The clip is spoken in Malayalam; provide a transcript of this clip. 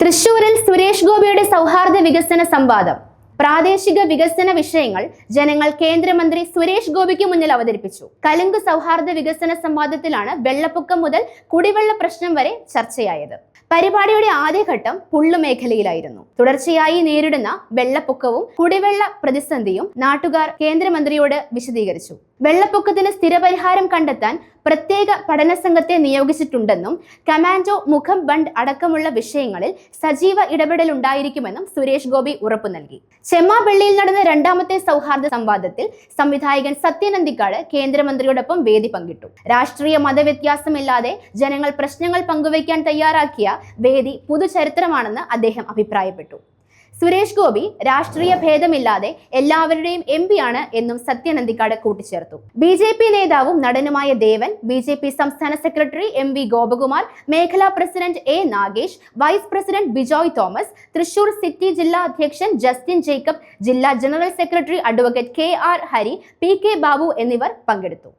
തൃശൂരിൽ സുരേഷ് ഗോപിയുടെ സൗഹാർദ്ദ വികസന സംവാദം. പ്രാദേശിക വികസന വിഷയങ്ങൾ ജനങ്ങൾ കേന്ദ്രമന്ത്രി സുരേഷ് ഗോപിക്ക് മുന്നിൽ അവതരിപ്പിച്ചു. കലുങ്ക് സൗഹാർദ്ദ വികസന സംവാദത്തിലാണ് വെള്ളപ്പൊക്കം മുതൽ കുടിവെള്ള പ്രശ്നം വരെ ചർച്ചയായത്. പരിപാടിയുടെ ആദ്യഘട്ടം പുള്ളുമേഖലയിലായിരുന്നു. തുടർച്ചയായി നേരിടുന്ന വെള്ളപ്പൊക്കവും കുടിവെള്ള പ്രതിസന്ധിയും നാട്ടുകാർ കേന്ദ്രമന്ത്രിയോട് വിശദീകരിച്ചു. വെള്ളപ്പൊക്കത്തിന് സ്ഥിരപരിഹാരം കണ്ടെത്താൻ പ്രത്യേക പഠന സംഘത്തെ നിയോഗിച്ചിട്ടുണ്ടെന്നും കമാൻഡോ മുഖം ബണ്ട് അടക്കമുള്ള വിഷയങ്ങളിൽ സജീവ ഇടപെടൽ ഉണ്ടായിരിക്കുമെന്നും സുരേഷ് ഗോപി ഉറപ്പു നൽകി. ചെമ്മാവെള്ളിയിൽ നടന്ന രണ്ടാമത്തെ സൗഹാർദ്ദ സംവാദത്തിൽ സംവിധായകൻ സത്യനന്ദിക്കാട് കേന്ദ്രമന്ത്രിയോടൊപ്പം വേദി പങ്കിട്ടു. രാഷ്ട്രീയ മതവ്യത്യാസമില്ലാതെ ജനങ്ങൾ പ്രശ്നങ്ങൾ പങ്കുവയ്ക്കാൻ തയ്യാറാക്കിയ വേദി പുതുചരിത്രമാണെന്ന് അദ്ദേഹം അഭിപ്രായപ്പെട്ടു. സുരേഷ് ഗോപി രാഷ്ട്രീയ ഭേദമില്ലാതെ എല്ലാവരുടെയും എം ആണ് എന്നും സത്യനന്ദിക്കാട് കൂട്ടിച്ചേർത്തു. ബി ജെ പി നേതാവും നടനുമായ ദേവൻ ബി ജെ പി സംസ്ഥാന സെക്രട്ടറി എം വി ഗോപകുമാർ മേഖലാ president A Nagesh vice president Bijoy Thomas Thrissur city ജില്ലാ അധ്യക്ഷൻ ജസ്റ്റിൻ ജേക്കബ് ജില്ലാ general secretary advocate K R Hari P K Babu എന്നിവർ പങ്കെടുത്തു.